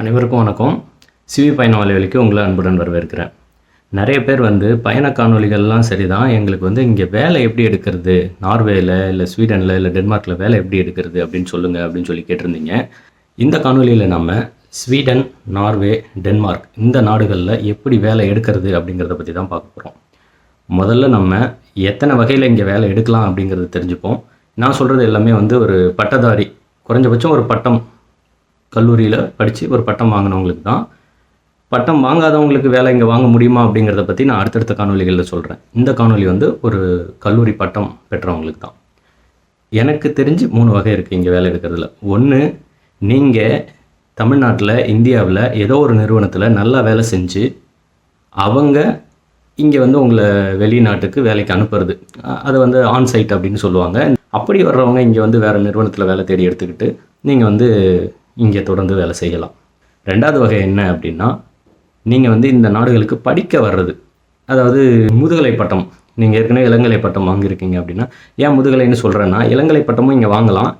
அனைவருக்கும் வணக்கம். சிவி பயண வலைவலிக்கு உங்களை அன்புடன் வரவேற்கிறேன். நிறைய பேர் வந்து பயண காணொளிகள்லாம் சரிதான். எங்களுக்கு வந்து இங்கே வேலை எப்படி எடுக்கிறது? நார்வேயில் இல்லை ஸ்வீடனில் இல்லை டென்மார்க்கில் வேலை எப்படி எடுக்கிறது அப்படின்னு சொல்லுங்கள் அப்படின்னு சொல்லி கேட்டிருந்தீங்க. இந்த காணொளியில் நம்ம ஸ்வீடன் நார்வே டென்மார்க் இந்த நாடுகளில் எப்படி வேலை எடுக்கிறது அப்படிங்கிறத பற்றி தான் பார்க்க போகிறோம் முதல்ல நம்ம எத்தனை வகையில் இங்கே வேலை எடுக்கலாம் அப்படிங்கிறத தெரிஞ்சுப்போம். நான் சொல்கிறது எல்லாமே வந்து ஒரு பட்டதாரி குறைஞ்சபட்சம் ஒரு பட்டம் கல்லூரியில் படித்து ஒரு பட்டம் வாங்கினவங்களுக்கு தான். பட்டம் வாங்காதவங்களுக்கு வேலை இங்கே வாங்க முடியுமா அப்படிங்கிறத பற்றி நான் அடுத்தடுத்த காணொளிகளில் சொல்கிறேன் இந்த காணொலி வந்து ஒரு கல்லூரி பட்டம் பெற்றவங்களுக்கு தான். எனக்கு தெரிஞ்சு மூணு வகை இருக்குது இங்கே வேலை எடுக்கிறதுல. ஒன்று நீங்கள் தமிழ்நாட்டில் இந்தியாவில் ஏதோ ஒரு நிறுவனத்தில் நல்லா வேலை செஞ்சு அவங்க இங்கே வந்து உங்களை வெளிநாட்டுக்கு வேலைக்கு அனுப்புறது. அது வந்து ஆன்சைட் அப்படின்னு சொல்லுவாங்க. அப்படி வர்றவங்க இங்கே வந்து வேறு நிறுவனத்தில் வேலை தேடி எடுத்துக்கிட்டு நீங்கள் வந்து இங்கே தொடர்ந்து வேலை செய்யலாம். ரெண்டாவது வகை என்ன அப்படின்னா நீங்கள் வந்து இந்த நாடுகளுக்கு படிக்க வர்றது. அதாவது முதுகலை பட்டம் நீங்கள் ஏற்கனவே இளங்கலை பட்டம் வாங்கியிருக்கீங்க அப்படின்னா ஏன் முதுகலைன்னு சொல்கிறேன்னா இளங்கலை பட்டமும் இங்கே வாங்கலாம்.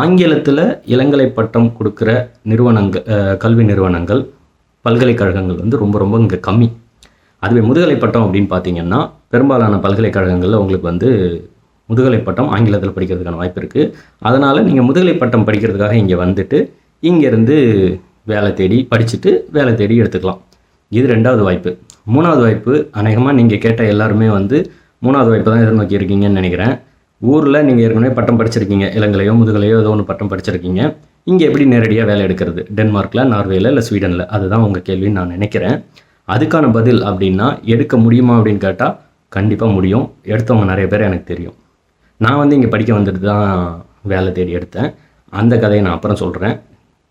ஆங்கிலத்தில் இளங்கலை பட்டம் கொடுக்குற நிறுவனங்கள் கல்வி நிறுவனங்கள் பல்கலைக்கழகங்கள் வந்து ரொம்ப ரொம்ப இங்கே கம்மி. அதுவே முதுகலை பட்டம் அப்படின்னு பார்த்தீங்கன்னா பெரும்பாலான பல்கலைக்கழகங்களில் உங்களுக்கு வந்து முதுகலை பட்டம் ஆங்கிலத்தில் படிக்கிறதுக்கான வாய்ப்பு இருக்குது அதனால் நீங்கள் முதுகலை பட்டம் படிக்கிறதுக்காக இங்கே வந்துட்டு இங்கேருந்து வேலை தேடி படிச்சுட்டு வேலை தேடி எடுத்துக்கலாம். இது ரெண்டாவது வாய்ப்பு. மூணாவது வாய்ப்பு அநேகமாக நீங்கள் கேட்ட எல்லாருமே வந்து மூணாவது வாய்ப்பு தான் எதிர்நோக்கி இருக்கீங்கன்னு நினைக்கிறேன். ஊரில் நீங்கள் ஏற்கனவே பட்டம் படிச்சிருக்கீங்க. இளங்கலையோ முதுகலையோ ஏதோ ஒன்று பட்டம் படிச்சிருக்கீங்க. இங்கே எப்படி நேரடியாக வேலை எடுக்கிறது? டென்மார்க்கில் நார்வேல இல்லை ஸ்வீடனில்? அதுதான் உங்கள் கேள்வின்னு நான் நினைக்கிறேன். அதுக்கான பதில் அப்படின்னா எடுக்க முடியுமா அப்படின்னு கேட்டால் கண்டிப்பாக முடியும். எடுத்தவங்க நிறைய பேர் எனக்கு தெரியும். நான் வந்து இங்கே படிக்க வந்துட்டு தான் வேலை தேடி எடுத்தேன். அந்த கதையை நான் அப்புறம் சொல்கிறேன்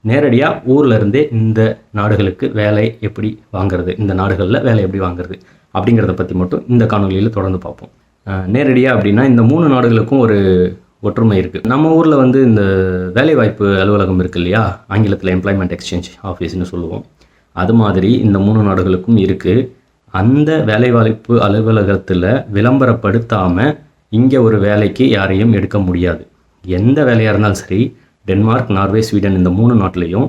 நேரடியாக ஊரில் இருந்தே இந்த நாடுகளுக்கு வேலை எப்படி வாங்குறது? இந்த நாடுகளில் வேலை எப்படி வாங்குறது? அப்படிங்கிறத பற்றி மட்டும் இந்த காணொலியில் தொடர்ந்து பார்ப்போம். நேரடியாக அப்படின்னா இந்த மூணு நாடுகளுக்கும் ஒரு ஒற்றுமை இருக்குது நம்ம ஊரில் வந்து இந்த வேலைவாய்ப்பு அலுவலகம் இருக்கு இல்லையா? ஆங்கிலத்தில் எம்ப்ளாய்மெண்ட் எக்ஸ்சேஞ்ச் ஆஃபீஸ்னு சொல்லுவோம். அது மாதிரி இந்த மூணு நாடுகளுக்கும் இருக்குது அந்த வேலைவாய்ப்பு அலுவலகத்தில் விளம்பரப்படுத்தாமல் இங்கே ஒரு வேலைக்கு யாரையும் எடுக்க முடியாது. எந்த வேலையாக இருந்தாலும் சரி டென்மார்க் நார்வே ஸ்வீடன் இந்த மூணு நாட்டிலையும்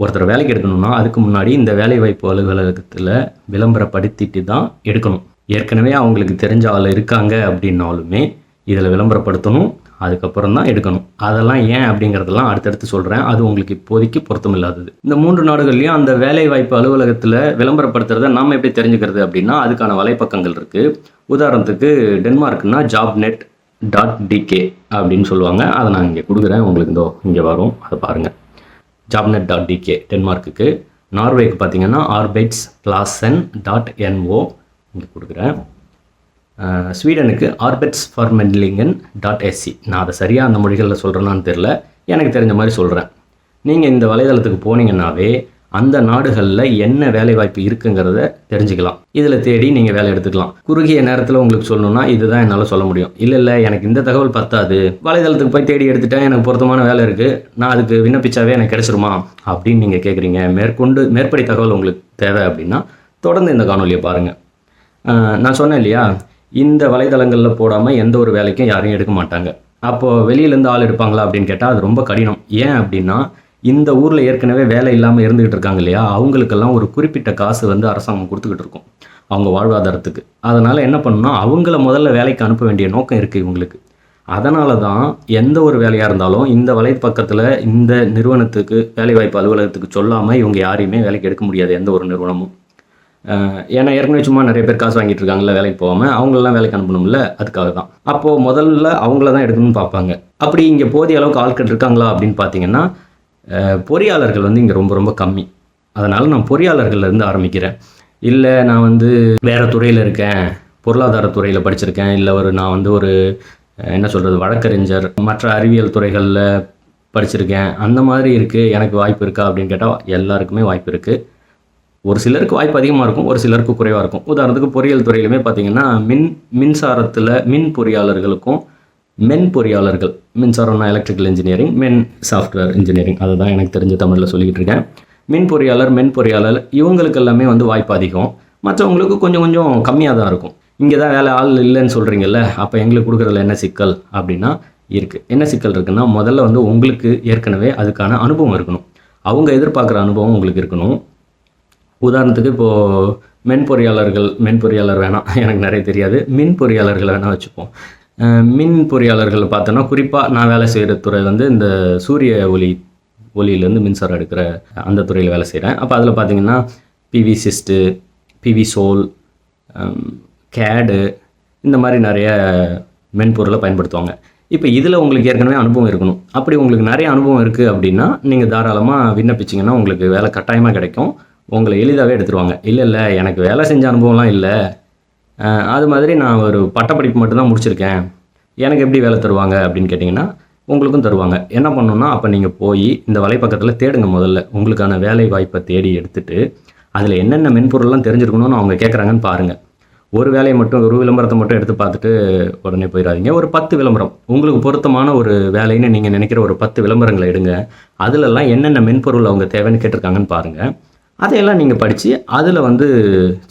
ஒருத்தர் வேலைக்கு எடுக்கணும்னா அதுக்கு முன்னாடி இந்த வேலைவாய்ப்பு அலுவலகத்தில் விளம்பரப்படுத்திட்டு தான் எடுக்கணும். ஏற்கனவே அவங்களுக்கு தெரிஞ்ச ஆள் இருக்காங்க அப்படின்னாலுமே இதில் விளம்பரப்படுத்தணும் அதுக்கப்புறம் தான் எடுக்கணும். அதெல்லாம் ஏன் அப்படிங்கிறதெல்லாம் அடுத்தடுத்து சொல்கிறேன் அது உங்களுக்கு இப்போதைக்கு பொருத்தம் இல்லாதது இந்த மூன்று நாடுகள்லையும் அந்த வேலைவாய்ப்பு அலுவலகத்தில் விளம்பரப்படுத்துறத நாம் எப்படி தெரிஞ்சுக்கிறது அப்படின்னா அதுக்கான வலைப்பக்கங்கள் இருக்குது உதாரணத்துக்கு டென்மார்க்னா ஜாப் நெட் டாட் டிகே அப்படின்னு சொல்லுவாங்க. அதை நான் இங்கே கொடுக்குறேன். உங்களுக்கு இதோ இங்கே வரும். அதை பாருங்கள் ஜாப்நெட் டாட் டிகே டென்மார்க்குக்கு. நார்வேக்கு பார்த்தீங்கன்னா ஆர்பெட்ஸ் கிளாசன் டாட் என்ஓ இங்கே கொடுக்குறேன். ஸ்வீடனுக்கு ஆர்பெட்ஸ் ஃபார் மெட்லிங்கன் டாட் எஸ்சி நான் அதை சரியாக அந்த மொழிகளில் சொல்கிறேன்னான்னு தெரில எனக்கு தெரிஞ்ச மாதிரி சொல்கிறேன் நீங்கள் இந்த வலைதளத்துக்கு போனீங்கன்னாவே அந்த நாடுகளில் என்ன வேலைவாய்ப்பு இருக்குங்கிறத தெரிஞ்சுக்கலாம். இதில் தேடி நீங்கள் வேலை எடுத்துக்கலாம். குறுகிய நேரத்தில் உங்களுக்கு சொல்லணும்னா இதுதான் என்னால் சொல்ல முடியும். இல்லை இல்லை எனக்கு இந்த தகவல் பத்தாது. வலைதளத்துக்கு போய் தேடி எடுத்துட்டேன் எனக்கு பொருத்தமான வேலை இருக்குது நான் அதுக்கு விண்ணப்பிச்சாவே எனக்கு கிடைச்சிருமா? அப்படின்னு நீங்கள் கேட்குறீங்க மேற்கொண்டு மேற்படி தகவல் உங்களுக்கு தேவை அப்படின்னா தொடர்ந்து இந்த காணொலியை பாருங்கள் நான் சொன்னேன் இல்லையா? இந்த வலைதளங்களில் போடாமல் எந்த ஒரு வேலைக்கும் யாரையும் எடுக்க மாட்டாங்க. அப்போது வெளியிலேருந்து ஆள் எடுப்பாங்களா அப்படின்னு கேட்டால் அது ரொம்ப கடினம். ஏன் அப்படின்னா இந்த ஊரில் ஏற்கனவே வேலை இல்லாமல் இருந்துகிட்டு இருக்காங்க இல்லையா? அவங்களுக்கெல்லாம் ஒரு குறிப்பிட்ட காசு வந்து அரசாங்கம் கொடுத்துக்கிட்டு இருக்கும். அவங்க வாழ்வாதாரத்துக்கு. அதனால் என்ன பண்ணணும்னா அவங்கள முதல்ல வேலைக்கு அனுப்ப வேண்டிய நோக்கம் இருக்குது இவங்களுக்கு. அதனால தான் எந்த ஒரு வேலையாக இருந்தாலும் இந்த வலைப்பக்கத்தில் இந்த நிறுவனத்துக்கு வேலைவாய்ப்பு அலுவலகத்துக்கு சொல்லாமல் இவங்க யாரையுமே வேலைக்கு எடுக்க முடியாது எந்த ஒரு நிறுவனமும். ஏன்னா ஏற்கனவே சும்மா நிறைய பேர் காசு வாங்கிட்டு இருக்காங்கல்ல வேலைக்கு போகாமல் அவங்களெல்லாம் வேலைக்கு அனுப்பணும்ல அதுக்காக தான் அப்போது முதல்ல அவங்கள தான் எடுக்கணும்னு பார்ப்பாங்க. அப்படி இங்கே போதிய அளவுக்கு ஆட்கள் இருக்காங்களா அப்படின்னு பார்த்தீங்கன்னா பொறியாளர்கள் வந்து இங்கே ரொம்ப ரொம்ப கம்மி. அதனால் நான் பொறியாளர்கள்லேருந்து ஆரம்பிக்கிறேன். இல்லை நான் வந்து வேறு துறையில் இருக்கேன். பொருளாதார துறையில் படிச்சிருக்கேன். இல்லை ஒரு நான் வந்து ஒரு என்ன சொல்கிறது வழக்கறிஞர். மற்ற அறிவியல் துறைகளில் படிச்சிருக்கேன். அந்த மாதிரி இருக்குது எனக்கு வாய்ப்பு இருக்கா அப்படின்னு கேட்டால் எல்லாருக்குமே வாய்ப்பு இருக்குது ஒரு சிலருக்கு வாய்ப்பு அதிகமாக இருக்கும். ஒரு சிலருக்கு குறைவாக இருக்கும். உதாரணத்துக்கு பொறியியல் துறையிலுமே பார்த்தீங்கன்னா மின் மின்சாரத்தில் மின் பொறியாளர்களுக்கும் மென் பொறியாளர்கள் மின்சாரம்னா எலக்ட்ரிக்கல் இன்ஜினியரிங் மென் சாஃப்ட்வேர் இன்ஜினியரிங் அதுதான் எனக்கு தெரிஞ்ச தமிழில் சொல்லிக்கிட்டு இருக்கேன். மின் பொறியாளர் மென் பொறியாளர் இவங்களுக்கு எல்லாமே வந்து வாய்ப்பு அதிகம். மற்றவங்களுக்கு கொஞ்சம் கொஞ்சம் கம்மியாக தான் இருக்கும். இங்கே தான் வேலை ஆள் இல்லைன்னு சொல்கிறீங்கல்ல அப்போ எங்களுக்கு கொடுக்குறதுல என்ன சிக்கல் அப்படின்னா இருக்குது என்ன சிக்கல் இருக்குன்னா முதல்ல வந்து உங்களுக்கு ஏற்கனவே அதுக்கான அனுபவம் இருக்கணும். அவங்க எதிர்பார்க்குற அனுபவம் உங்களுக்கு இருக்கணும். உதாரணத்துக்கு இப்போது மென்பொறியாளர்கள் மென்பொறியாளர் வேணாம் எனக்கு நிறைய தெரியாது. மின் பொறியாளர்களை வேணால் வச்சுப்போம். மின் பொறியாளர்கள் பார்த்தோன்னா குறிப்பாக நான் வேலை செய்கிற துறை வந்து இந்த சூரிய ஒளி ஒளியிலேருந்து மின்சாரம் எடுக்கிற அந்த துறையில் வேலை செய்கிறேன் அப்போ அதில் பார்த்தீங்கன்னா பிவி சிஸ்ட்டு பிவி சோல் கேடு இந்த மாதிரி நிறைய மென்பொருளை பயன்படுத்துவாங்க. இப்போ இதில் உங்களுக்கு ஏற்கனவே அனுபவம் இருக்கணும். அப்படி உங்களுக்கு நிறைய அனுபவம் இருக்குது அப்படின்னா நீங்கள் தாராளமாக விண்ணப்பிச்சிங்கன்னா உங்களுக்கு வேலை கட்டாயமாக கிடைக்கும். உங்களை எளிதாகவே எடுத்துருவாங்க. இல்லை இல்லை எனக்கு வேலை செஞ்ச அனுபவம்லாம் இல்லை. அது மாதிரி நான் ஒரு பட்டப்படிப்பு மட்டும்தான் முடிச்சிருக்கேன். எனக்கு எப்படி வேலை தருவாங்க அப்படின்னு கேட்டிங்கன்னா உங்களுக்கும் தருவாங்க. என்ன பண்ணணும்னா அப்போ நீங்கள் போய் இந்த வலைப்பக்கத்தில் தேடுங்க முதல்ல. உங்களுக்கான வேலை வாய்ப்பை தேடி எடுத்துட்டு அதில் என்னென்ன மென்பொருள்லாம் தெரிஞ்சிருக்கணும்னு அவங்க கேட்குறாங்கன்னு பாருங்கள் ஒரு வேலையை மட்டும் ஒரு விளம்பரத்தை மட்டும் எடுத்து பார்த்துட்டு உடனே போயிடாதீங்க ஒரு பத்து விளம்பரம். உங்களுக்கு பொருத்தமான ஒரு வேலைன்னு நீங்கள் நினைக்கிற ஒரு பத்து விளம்பரங்களை எடுங்க. அதிலெல்லாம் என்னென்ன மென்பொருள் அவங்க தேவைன்னு கேட்டிருக்காங்கன்னு பாருங்கள் அதையெல்லாம் நீங்கள் படித்து அதில் வந்து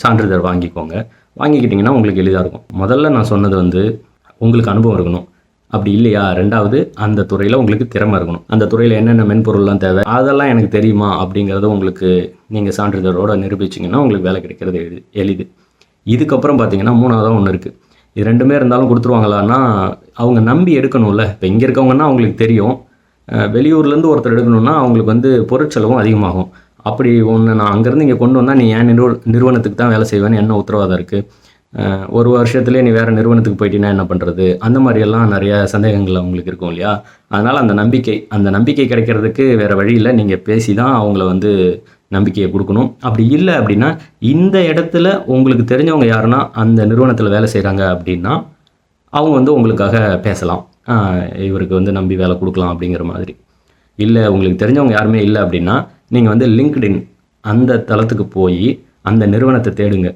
சான்றிதழ் வாங்கிக்கோங்க. வாங்கிக்கிட்டிங்கன்னா உங்களுக்கு எளிதாக இருக்கும். முதல்ல நான் சொன்னது வந்து உங்களுக்கு அனுபவம் இருக்கணும். அப்படி இல்லையா? ரெண்டாவது அந்த துறையில் உங்களுக்கு திறமை இருக்கணும். அந்த துறையில் என்னென்ன மென்பொருள்லாம் தேவை அதெல்லாம் எனக்கு தெரியுமா? அப்படிங்கிறத உங்களுக்கு நீங்கள் சான்றிதழோட நிரூபிச்சிங்கன்னா உங்களுக்கு வேலை கிடைக்கிறது எளி எளிது. இதுக்கப்புறம் பார்த்தீங்கன்னா மூணாவதாக ஒன்று இருக்குது இது ரெண்டுமே இருந்தாலும் கொடுத்துருவாங்களான்னா அவங்க நம்பி எடுக்கணும்ல. இப்போ இங்கே இருக்கவங்கன்னா அவங்களுக்கு தெரியும். வெளியூர்லேருந்து ஒருத்தர் எடுக்கணும்னா அவங்களுக்கு வந்து பொருட்செலவும் அதிகமாகும். அப்படி ஒன்று நான் அங்கேருந்து இங்கே கொண்டு வந்தால் நீ ஏன் நிறுவ நிறுவனத்துக்கு தான் வேலை செய்வேன்னு என்ன உத்தரவாதம் இருக்குது ஒரு வருஷத்துலேயே நீ வேறு நிறுவனத்துக்கு போயிட்டீங்கன்னா என்ன பண்ணுறது அந்த மாதிரியெல்லாம் நிறைய சந்தேகங்கள் அவங்களுக்கு இருக்கும் இல்லையா? அதனால் அந்த நம்பிக்கை அந்த நம்பிக்கை கிடைக்கிறதுக்கு வேறு வழியில் நீங்கள் பேசி தான் அவங்கள வந்து நம்பிக்கையை கொடுக்கணும். அப்படி இல்லை அப்படின்னா இந்த இடத்துல உங்களுக்கு தெரிஞ்சவங்க யாருன்னா அந்த நிறுவனத்தில் வேலை செய்கிறாங்க அப்படின்னா அவங்க வந்து உங்களுக்காக பேசலாம். இவருக்கு வந்து நம்பி வேலை கொடுக்கலாம் அப்படிங்கிற மாதிரி. இல்லை உங்களுக்கு தெரிஞ்சவங்க யாருமே இல்லை அப்படின்னா நீங்கள் வந்து லிங்க்டின் அந்த தளத்துக்கு போய் அந்த நிறுவனத்தை தேடுங்க.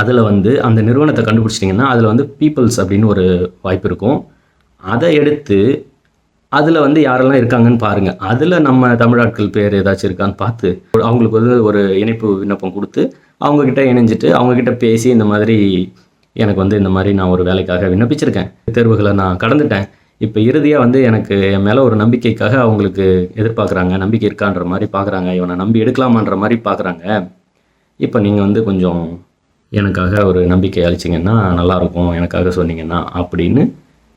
அதில் வந்து அந்த நிறுவனத்தை கண்டுபிடிச்சிட்டிங்கன்னா அதில் வந்து பீப்புள்ஸ் அப்படின்னு ஒரு வாய்ப்பு இருக்கும். அதை எடுத்து அதில் வந்து யாரெல்லாம் இருக்காங்கன்னு பாருங்கள் அதில் நம்ம தமிழாட்கள் பேர் ஏதாச்சும் இருக்கான்னு பார்த்து அவங்களுக்கு வந்து ஒரு இணைப்பு விண்ணப்பம் கொடுத்து அவங்கக்கிட்ட இணைஞ்சிட்டு அவங்கக்கிட்ட பேசி இந்த மாதிரி எனக்கு வந்து இந்த மாதிரி நான் ஒரு வேலைக்காக விண்ணப்பிச்சிருக்கேன். தேர்வுகளை நான் கடந்துட்டேன். இப்போ இறுதியாக வந்து எனக்கு என் மேலே ஒரு நம்பிக்கைக்காக அவங்களுக்கு எதிர்பார்க்குறாங்க. நம்பிக்கை இருக்கான்ற மாதிரி பார்க்குறாங்க இவனை நம்பி எடுக்கலாமான்ற மாதிரி பார்க்குறாங்க இப்போ நீங்கள் வந்து கொஞ்சம் எனக்காக ஒரு நம்பிக்கை அளிச்சிங்கன்னா நல்லாயிருக்கும் எனக்காக சொன்னீங்கன்னா அப்படின்னு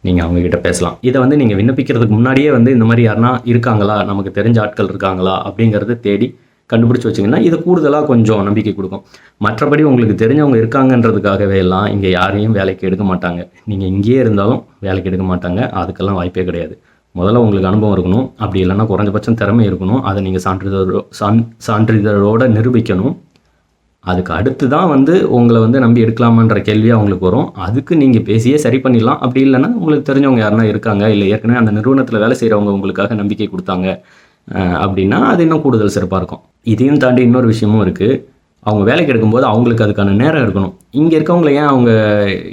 நீங்கள் அவங்கக்கிட்ட பேசலாம். இதை வந்து நீங்கள் விண்ணப்பிக்கிறதுக்கு முன்னாடியே வந்து இந்த மாதிரி யாருனா இருக்காங்களா? நமக்கு தெரிஞ்ச ஆட்கள் இருக்காங்களா? அப்படிங்கிறத தேடி கண்டுபிடிச்சி வச்சிங்கன்னா இது கூடுதலாக கொஞ்சம் நம்பிக்கை கொடுக்கும். மற்றபடி உங்களுக்கு தெரிஞ்சவங்க இருக்காங்கன்றதுக்காகவே எல்லாம் இங்கே யாரையும் வேலைக்கு எடுக்க மாட்டாங்க. நீங்கள் இங்கேயே இருந்தாலும் வேலைக்கு எடுக்க மாட்டாங்க. அதுக்கெல்லாம் வாய்ப்பே கிடையாது. முதல்ல உங்களுக்கு அனுபவம் இருக்கணும். அப்படி இல்லைன்னா குறைஞ்சபட்சம் திறமை இருக்கணும். அதை நீங்கள் சான்றிதழோ சான் சான்றிதழோடு நிரூபிக்கணும். அதுக்கு அடுத்து தான் வந்து உங்களை வந்து நம்பி எடுக்கலாமான்ற கேள்வி அவங்களுக்கு வரும். அதுக்கு நீங்கள் பேசியே சரி பண்ணிடலாம். அப்படி இல்லைன்னா உங்களுக்கு தெரிஞ்சவங்க யாருனா இருக்காங்க. இல்லை ஏற்கனவே அந்த நிறுவனத்தில் வேலை செய்கிறவங்க உங்களுக்காக நம்பிக்கை கொடுத்தாங்க. அப்படின்னா அது இன்னும் கூடுதல் சிறப்பாக இருக்கும். இதையும் தாண்டி இன்னொரு விஷயமும் இருக்குது அவங்க வேலைக்கு எடுக்கும்போது அவங்களுக்கு அதுக்கான நேரம் இருக்கணும். இங்கே இருக்கவங்கள ஏன் அவங்க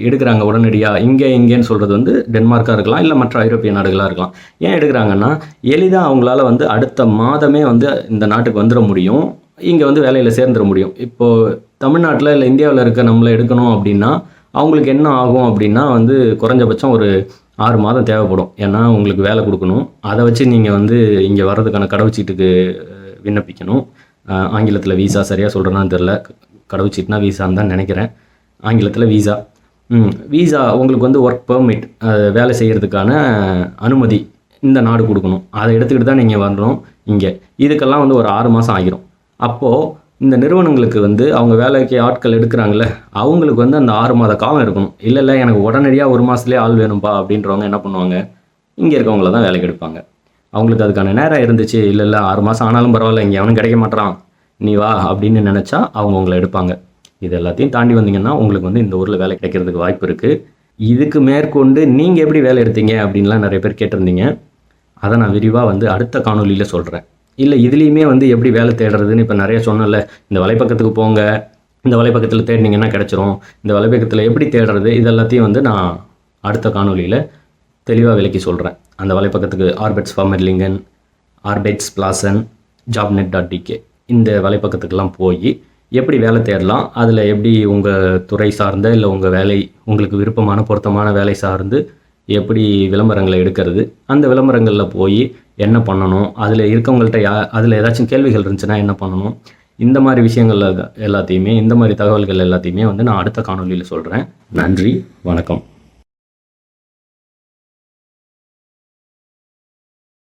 எடுக்கிறாங்க உடனடியாக இங்கே இங்கேன்னு சொல்கிறது வந்து டென்மார்க்காக இருக்கலாம் இல்லை மற்ற ஐரோப்பிய நாடுகளாக இருக்கலாம். ஏன் எடுக்கிறாங்கன்னா எளிதாக அவங்களால வந்து அடுத்த மாதமே வந்து இந்த நாட்டுக்கு வந்துட முடியும். இங்கே வந்து வேலையில் சேர்ந்துட முடியும். இப்போது தமிழ்நாட்டில் இல்லை இந்தியாவில் இருக்க நம்மளை எடுக்கணும் அப்படின்னா அவங்களுக்கு என்ன ஆகும் அப்படின்னா வந்து குறைஞ்சபட்சம் ஒரு ஆறு மாதம் தேவைப்படும். ஏன்னா உங்களுக்கு வேலை கொடுக்கணும். அதை வச்சு நீங்கள் வந்து இங்கே வர்றதுக்கான கடவுச்சீட்டுக்கு விண்ணப்பிக்கணும். ஆங்கிலத்தில் வீசா சரியாக சொல்கிறேன்னு தெரில கடவுச்சீட்னா வீசான்னு தான் நினைக்கிறேன். ஆங்கிலத்தில் வீசா ம் வீசா உங்களுக்கு வந்து ஒர்க் பெர்மிட் வேலை செய்கிறதுக்கான அனுமதி இந்த நாடு கொடுக்கணும். அதை எடுத்துக்கிட்டு தான் நீங்கள் வரணும் இங்கே. இதுக்கெல்லாம் வந்து ஒரு ஆறு மாதம் ஆகிரும். அப்போது இந்த நிறுவனங்களுக்கு வந்து அவங்க வேலைக்கு ஆட்கள் எடுக்கிறாங்களே அவங்களுக்கு வந்து அந்த ஆறு மாத காலம் இருக்கணும். இல்லை இல்லை எனக்கு உடனடியாக ஒரு மாதத்துலேயே ஆள் வேணும்ப்பா அப்படின்றவங்க என்ன பண்ணுவாங்க? இங்கே இருக்கவங்கள தான் வேலைக்கு எடுப்பாங்க. அவங்களுக்கு அதுக்கான நேரம் இருந்துச்சு. இல்லை இல்லை ஆறு மாதம் ஆனாலும் பரவாயில்ல இங்கே எவனும் கிடைக்க மாட்டான் நீ வா அப்படின்னு நினச்சா அவங்க உங்களை எடுப்பாங்க. இது எல்லாத்தையும் தாண்டி வந்தீங்கன்னா உங்களுக்கு வந்து இந்த ஊரில் வேலை கிடைக்கிறதுக்கு வாய்ப்பு இருக்குது இதுக்கு மேற்கொண்டு நீங்கள் எப்படி வேலை எடுத்தீங்க அப்படின்லாம் நிறைய பேர் கேட்டிருந்தீங்க. அதை நான் விரிவாக வந்து அடுத்த காணொலியில் சொல்கிறேன் இல்லை இதுலேயுமே வந்து எப்படி வேலை தேடுறதுன்னு இப்போ நிறைய சொன்னல இந்த வலைப்பக்கத்துக்கு போங்க. இந்த வலைப்பக்கத்தில் தேடினீங்கன்னா கிடச்சிரும். இந்த வலைப்பக்கத்தில் எப்படி தேடுறது? இது எல்லாத்தையும் வந்து நான் அடுத்த காணொலியில் தெளிவாக விளக்கி சொல்கிறேன் அந்த வலைப்பக்கத்துக்கு ஆர்பெட்ஸ் ஃபார்மர்லிங்கன் ஆர்பெட்ஸ் பிளாசன் ஜாப்நெட் டாட் டிகே இந்த வலைப்பக்கத்துக்கெல்லாம் போய் எப்படி வேலை தேடலாம்? அதில் எப்படி உங்கள் துறை சார்ந்த இல்லை உங்கள் வேலை உங்களுக்கு விருப்பமான பொருத்தமான வேலை சார்ந்து எப்படி விளம்பரங்களை எடுக்கிறது? அந்த விளம்பரங்களில் போய் என்ன பண்ணணும்? அதில் இருக்கவங்கள்ட்ட யா அதில் ஏதாச்சும் கேள்விகள் இருந்துச்சுன்னா என்ன பண்ணணும்? இந்த மாதிரி விஷயங்கள் எல்லாத்தையுமே இந்த மாதிரி தகவல்கள் எல்லாத்தையுமே வந்து நான் அடுத்த காணொலியில் சொல்கிறேன் நன்றி வணக்கம்.